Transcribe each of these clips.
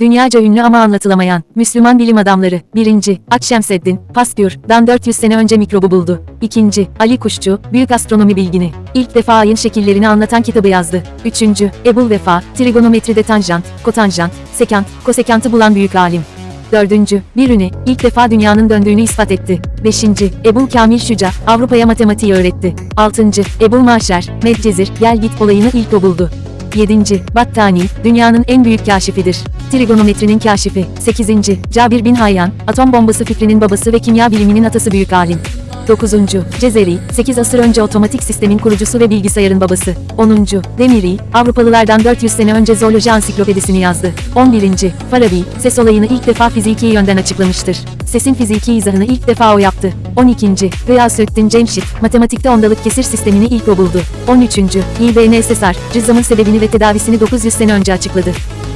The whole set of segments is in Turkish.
Dünyaca ünlü ama anlatılamayan, Müslüman bilim adamları, 1. Akşemseddin, Pasteur, dan 400 sene önce mikrobu buldu. 2. Ali Kuşçu, büyük astronomi bilgini, ilk defa ayın şekillerini anlatan kitabı yazdı. 3. Ebul Vefa, trigonometride tanjant, kotanjant, sekant, kosekantı bulan büyük alim. 4. Biruni, ilk defa dünyanın döndüğünü ispat etti. 5. Ebul Kamil Şuca, Avrupa'ya matematiği öğretti. 6. Ebul Maşer, Medcezir, gel git olayını ilk o buldu. 7. Battani, dünyanın en büyük kaşifidir. Trigonometrinin kaşifi. 8. Cabir bin Hayyan, atom bombası fikrinin babası ve kimya biliminin atası büyük alim. 9. Cezeri, 8 asır önce otomatik sistemin kurucusu ve bilgisayarın babası. 10. Demiri, Avrupalılardan 400 sene önce zooloji ansiklopedisini yazdı. 11. Farabi, ses olayını ilk defa fiziki yönden açıklamıştır. Sesin fiziki izahını ilk defa o yaptı. 12. Gıyasüddin Cemşit, matematikte ondalık kesir sistemini ilk o buldu. 13. İBN Sesar, cüzdanın sebebini ve tedavisini 900 sene önce açıkladı.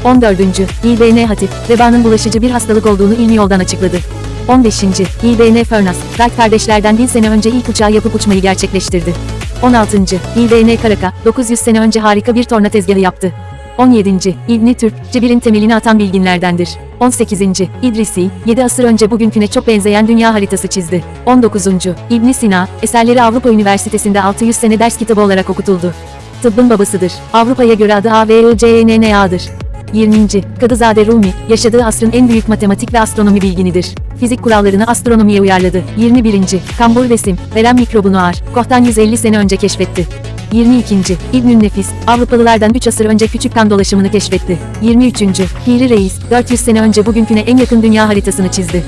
14. İBN Hatip, vebanın bulaşıcı bir hastalık olduğunu ilmi yoldan açıkladı. 15. İBN Furnas, Wright kardeşlerden 1000 sene önce ilk uçağı yapıp uçmayı gerçekleştirdi. 16. İBN Karaka, 900 sene önce harika bir torna tezgahı yaptı. 17. İbni Türk, Cebir'in temelini atan bilginlerdendir. 18. İdrisi, 7 asır önce bugünküne çok benzeyen dünya haritası çizdi. 19. İbn Sina, eserleri Avrupa Üniversitesi'nde 600 sene ders kitabı olarak okutuldu. Tıbbın babasıdır. Avrupa'ya göre adı AVICNNA'dır. 20. Kadızade Rumi, yaşadığı asrın en büyük matematik ve astronomi bilginidir. Fizik kurallarını astronomiye uyarladı. 21. Kambur Vesim, verem mikrobunu ağır, Koh'tan 150 sene önce keşfetti. 22. İbnül Nefis, Avrupalılardan 3 asır önce küçük kan dolaşımını keşfetti. 23. Piri Reis, 400 sene önce bugünküne en yakın dünya haritasını çizdi.